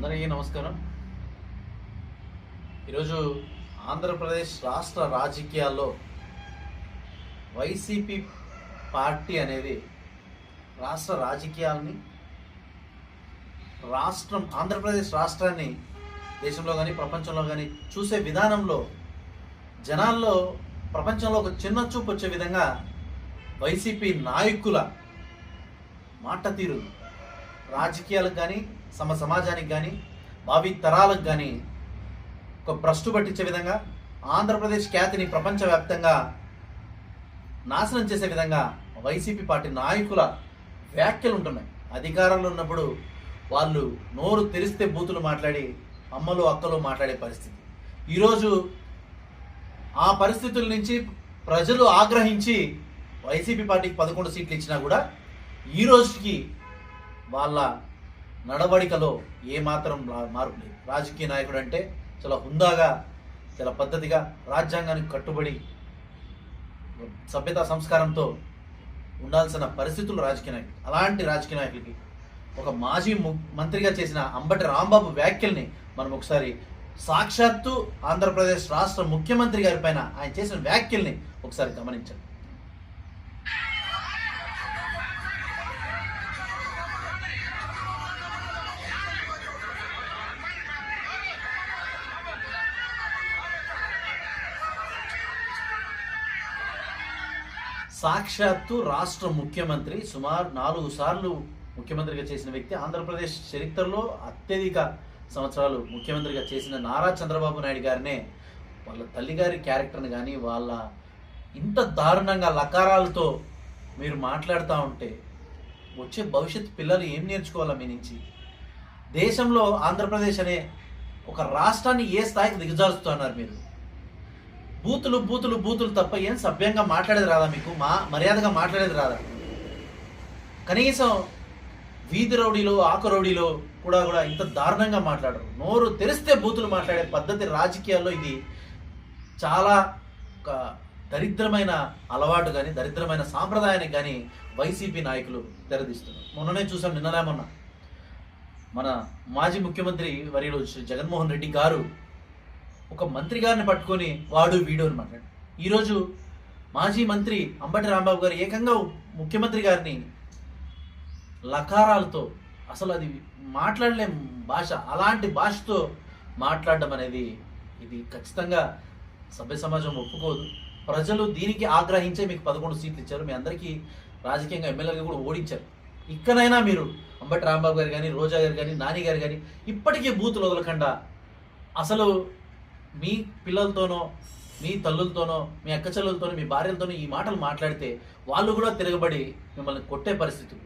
అందరికీ నమస్కారం. ఈరోజు ఆంధ్రప్రదేశ్ రాష్ట్ర రాజకీయాల్లో వైసీపీ పార్టీ అనేది రాష్ట్ర రాజకీయాలని రాష్ట్రం ఆంధ్రప్రదేశ్ రాష్ట్రాన్ని దేశంలో కానీ ప్రపంచంలో కానీ చూసే విధానంలో జనాల్లో ప్రపంచంలో ఒక చిన్న చూపు వచ్చే విధంగా వైసీపీ నాయకుల మాట తీరు రాజకీయాలకు కానీ సమ సమాజానికి కానీ భావి తరాలకు కానీ ఒక భ్రష్టు పట్టించే విధంగా ఆంధ్రప్రదేశ్ ఖ్యాతిని ప్రపంచవ్యాప్తంగా నాశనం చేసే విధంగా వైసీపీ పార్టీ నాయకుల వ్యాఖ్యలు ఉంటున్నాయి. అధికారంలో ఉన్నప్పుడు వాళ్ళు నోరు తెరిస్తే బూతులు మాట్లాడి అమ్మలు అక్కలు మాట్లాడే పరిస్థితి. ఈరోజు ఆ పరిస్థితుల నుంచి ప్రజలు ఆగ్రహించి వైసీపీ పార్టీకి పదకొండు సీట్లు ఇచ్చినా కూడా ఈ రోజుకి వాళ్ళ నడవడికలో ఏమాత్రం మార్పు లేదు. రాజకీయ నాయకుడు అంటే చాలా హుందాగా చాలా పద్ధతిగా రాజ్యాంగానికి కట్టుబడి సభ్యతా సంస్కారంతో ఉండాల్సిన పరిస్థితులు రాజకీయ నాయకులు అలాంటి రాజకీయ నాయకులకి ఒక మాజీ ము- మంత్రిగా చేసిన అంబటి రాంబాబు వ్యాఖ్యల్ని మనం ఒకసారి సాక్షాత్తు ఆంధ్రప్రదేశ్ రాష్ట్ర ముఖ్యమంత్రి గారి పైన ఆయన చేసిన వ్యాఖ్యల్ని ఒకసారి గమనించండి. సాక్షాత్తు రాష్ట్ర ముఖ్యమంత్రి సుమారు నాలుగు సార్లు ముఖ్యమంత్రిగా చేసిన వ్యక్తి ఆంధ్రప్రదేశ్ చరిత్రలో అత్యధిక సంవత్సరాలు ముఖ్యమంత్రిగా చేసిన నారా చంద్రబాబు నాయుడు గారినే వాళ్ళ తల్లిగారి క్యారెక్టర్ని కానీ వాళ్ళ ఇంత దారుణంగా లకారాలతో మీరు మాట్లాడుతూ ఉంటే వచ్చే భవిష్యత్ పిల్లలు ఏం నేర్చుకోవాలా మీ నుంచి? దేశంలో ఆంధ్రప్రదేశ్ అనే ఒక రాష్ట్రాన్ని ఏ స్థాయికి దిగజారుస్తున్నారు మీరు? బూతులు బూతులు బూతులు తప్ప ఏం సభ్యంగా మాట్లాడేది రాదా మీకు? మా మర్యాదగా మాట్లాడేది రాదా? కనీసం వీధి రౌడీలో ఆకు రౌడీలో కూడా కూడా ఇంత దారుణంగా మాట్లాడరు. నోరు తెరిస్తే బూతులు మాట్లాడే పద్ధతి రాజకీయాల్లో ఇది చాలా ఒక దరిద్రమైన అలవాటు కానీ దరిద్రమైన సాంప్రదాయానికి కానీ వైసీపీ నాయకులు తెరదీస్తున్నారు. మొన్ననే చూసాం నిన్ననే మొన్న. మన మాజీ ముఖ్యమంత్రి వర్యులు శ్రీ జగన్మోహన్ రెడ్డి గారు ఒక మంత్రి గారిని పట్టుకొని వాడు వీడు అని మాట్లాడు. ఈరోజు మాజీ మంత్రి అంబటి రాంబాబు గారు ఏకంగా ముఖ్యమంత్రి గారిని లకారాలతో అసలు అది మాట్లాడలేం భాష అలాంటి భాషతో మాట్లాడడం అనేది ఇది ఖచ్చితంగా సభ్య సమాజం ఒప్పుకోదు. ప్రజలు దీనికి ఆగ్రహించే మీకు పదకొండు సీట్లు ఇచ్చారు. మీ అందరికీ రాజకీయంగా ఎమ్మెల్యేలు కూడా ఓడించారు. ఇక్కడైనా మీరు అంబటి రాంబాబు గారు కానీ రోజా గారు కానీ నాని గారు కానీ ఇప్పటికీ బూతులు వదలకుండా అసలు మీ పిల్లలతోనో మీ తల్లులతోనో మీ అక్క చెల్లెలతోనో మీ భార్యలతోనో ఈ మాటలు మాట్లాడితే వాళ్ళు కూడా తిరగబడి మిమ్మల్ని కొట్టే పరిస్థితులు.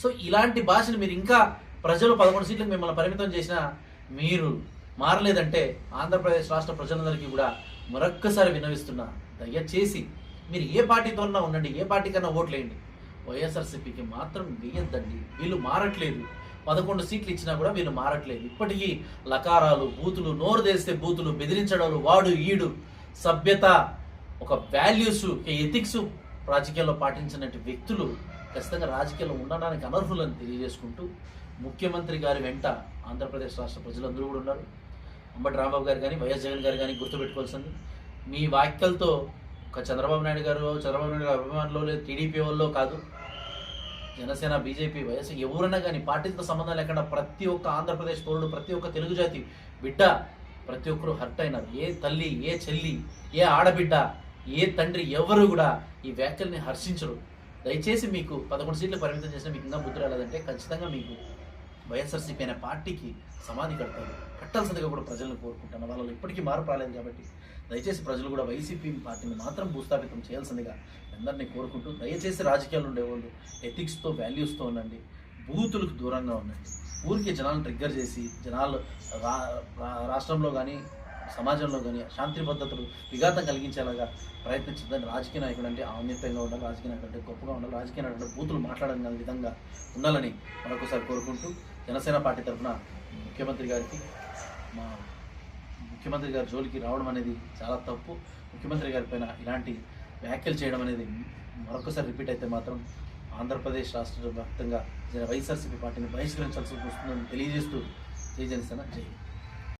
సో ఇలాంటి భాషను మీరు ఇంకా ప్రజలు పదకొండు సీట్లకు మిమ్మల్ని పరిమితం చేసినా మీరు మారలేదంటే ఆంధ్రప్రదేశ్ రాష్ట్ర ప్రజలందరికీ కూడా మరొక్కసారి విన్నవిస్తున్నా దయచేసి మీరు ఏ పార్టీతోన్నా ఉండండి ఏ పార్టీ కన్నా ఓట్లేయండి. వైఎస్ఆర్సీపీకి మాత్రం వేయద్దండి. వీళ్ళు మారట్లేదు. పదకొండు సీట్లు ఇచ్చినా కూడా వీళ్ళు మారట్లేదు. ఇప్పటికీ లకారాలు బూతులు నోరు తెరిస్తే బూతులు బెదిరించడాలు వాడు ఈడు సభ్యత ఒక వాల్యూస్ ఎథిక్స్ రాజకీయాల్లో పాటించినటువంటి వ్యక్తులు ఖచ్చితంగా రాజకీయాల్లో ఉండడానికి అనర్హులని తెలియజేసుకుంటూ ముఖ్యమంత్రి గారి వెంట ఆంధ్రప్రదేశ్ రాష్ట్ర ప్రజలందరూ కూడా ఉన్నారు. అంబటి రాంబాబు గారు కానీ వైఎస్ జగన్ గారు కానీ గుర్తుపెట్టుకోవాల్సింది మీ వ్యాఖ్యలతో ఒక చంద్రబాబు నాయుడు గారు చంద్రబాబు నాయుడు గారి అభిమానులు లేదు టీడీపీ వాళ్ళు కాదు. జనసేన బీజేపీ వైఎస్ ఎవరైనా కానీ పార్టీతో సంబంధం లేకుండా ప్రతి ఒక్క ఆంధ్రప్రదేశ్ పౌరుడు ప్రతి ఒక్క తెలుగు జాతి బిడ్డ ప్రతి ఒక్కరు హర్ట్ అయినారు. ఏ తల్లి ఏ చెల్లి ఏ ఆడబిడ్డ ఏ తండ్రి ఎవరు కూడా ఈ వ్యాఖ్యల్ని హర్షించరు. దయచేసి మీకు పదకొండు సీట్లు పరిమితం చేసిన మీకు ఇంకా బుద్ధి రాలేదంటే ఖచ్చితంగా మీకు వైఎస్ఆర్సీపీ అనే పార్టీకి సమాధి కడతారు. కట్టాల్సిందిగా కూడా ప్రజలను కోరుకుంటాను. వాళ్ళలో ఇప్పటికీ మార్పు రాలేదు కాబట్టి దయచేసి ప్రజలు కూడా వైసీపీ పార్టీని మాత్రం భూస్థాపితం చేయాల్సిందిగా అందరినీ కోరుకుంటూ దయచేసి రాజకీయాలు ఉండేవాళ్ళు ఎథిక్స్తో వాల్యూస్తో ఉండండి. బూతులకు దూరంగా ఉండండి. ఊరికే జనాలను ట్రిగ్గర్ చేసి జనాలు రా రా- రాష్ట్రంలో కానీ సమాజంలో కానీ శాంతి భద్రతలు విఘాతం కలిగించేలాగా ప్రయత్నించదని రాజకీయ నాయకుడు అంటే ఔన్నత్యంగా ఉండాలి రాజకీయ నాయకుడు అంటే గొప్పగా ఉండాలి రాజకీయ నాయకుడు అంటే బూతులు మాట్లాడగల విధంగా ఉండాలని మరొకసారి కోరుకుంటూ జనసేన పార్టీ తరఫున ముఖ్యమంత్రి గారికి మా ముఖ్యమంత్రి గారి జోలికి రావడం అనేది చాలా తప్పు. ముఖ్యమంత్రి గారి పైన ఇలాంటి వ్యాఖ్యలు చేయడం అనేది మరొకసారి రిపీట్ అయితే మాత్రం ఆంధ్రప్రదేశ్ రాష్ట్ర వ్యాప్తంగా వైఎస్ఆర్సీపీ పార్టీని బహిష్కరించాల్సి వస్తుందని తెలియజేస్తూ జై జనసేన జై